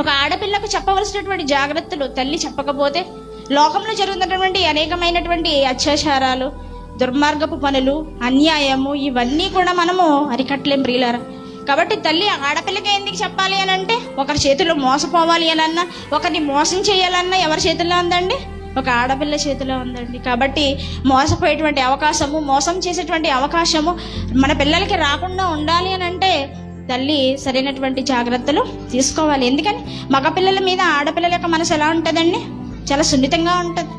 ఒక ఆడపిల్లకు చెప్పవలసినటువంటి జాగ్రత్తలు తల్లి చెప్పకపోతే లోకంలో జరుగుతున్నటువంటి అనేకమైనటువంటి అత్యాచారాలు దుర్మార్గపు పనులు అన్యాయము ఇవన్నీ కూడా మనము అరికట్టలేం ప్రియులారా. కాబట్టి తల్లి ఆడపిల్లకి ఎందుకు చెప్పాలి అని అంటే ఒకరి చేతిలో మోసపోవాలి అని అన్నా ఒకరిని మోసం చేయాలన్నా ఎవరి చేతిలో ఉందండి? ఒక ఆడపిల్ల చేతిలో ఉందండి. కాబట్టి మోసపోయేటువంటి అవకాశము మోసం చేసేటువంటి అవకాశము మన పిల్లలకి రాకుండా ఉండాలి అని అంటే తల్లి సరైనటువంటి జాగ్రత్తలు తీసుకోవాలి. ఎందుకని? మగపిల్లల మీద ఆడపిల్లల యొక్క మనసు ఎలా ఉంటుందండి? చాలా సున్నితంగా ఉంటుంది.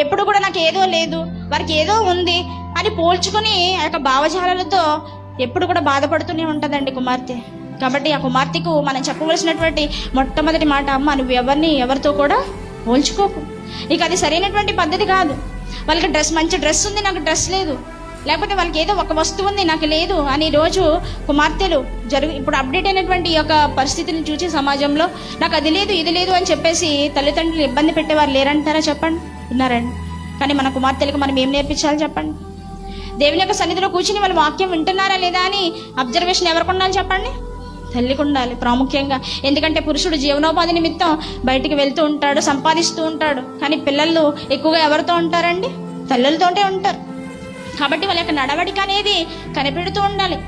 ఎప్పుడు కూడా నాకు ఏదో లేదు వారికి ఏదో ఉంది అని పోల్చుకుని ఆ యొక్క భావజాలలతో ఎప్పుడు కూడా బాధపడుతూనే ఉంటుందండి కుమార్తె. కాబట్టి ఆ కుమార్తెకు మనం చెప్పవలసినటువంటి మొట్టమొదటి మాట అమ్మ నువ్వు ఎవరిని ఎవరితో కూడా పోల్చుకోకు. నీకు అది సరైనటువంటి పద్ధతి కాదు. వాళ్ళకి డ్రెస్ మంచి డ్రెస్ ఉంది నాకు డ్రెస్ లేదు. లేకపోతే వాళ్ళకి ఏదో ఒక వస్తువు ఉంది నాకు లేదు అని రోజు కుమార్తెలు జరుగు ఇప్పుడు అప్డేట్ అయినటువంటి ఈ యొక్క పరిస్థితిని చూసి సమాజంలో నాకు అది లేదు ఇది లేదు అని చెప్పేసి తల్లిదండ్రులు ఇబ్బంది పెట్టేవారు లేరంటారా చెప్పండి? ఉన్నారండి. కానీ మన కుమార్తెలకు మనం ఏం నేర్పించాలి చెప్పండి? దేవుని యొక్క సన్నిధిలో కూర్చుని వాళ్ళు వాక్యం వింటున్నారా లేదా అని అబ్జర్వేషన్ ఎవరికి ఉండాలి చెప్పండి? తల్లికి ఉండాలి ప్రాముఖ్యంగా. ఎందుకంటే పురుషుడు జీవనోపాధి నిమిత్తం బయటికి వెళ్తూ ఉంటాడు సంపాదిస్తూ ఉంటాడు. కానీ పిల్లలు ఎక్కువగా ఎవరితో ఉంటారండి? తల్లులతోటే ఉంటారు. కాబట్టి వాళ్ళ యొక్క నడవడిక అనేది కనిపెడుతూ ఉండాలి.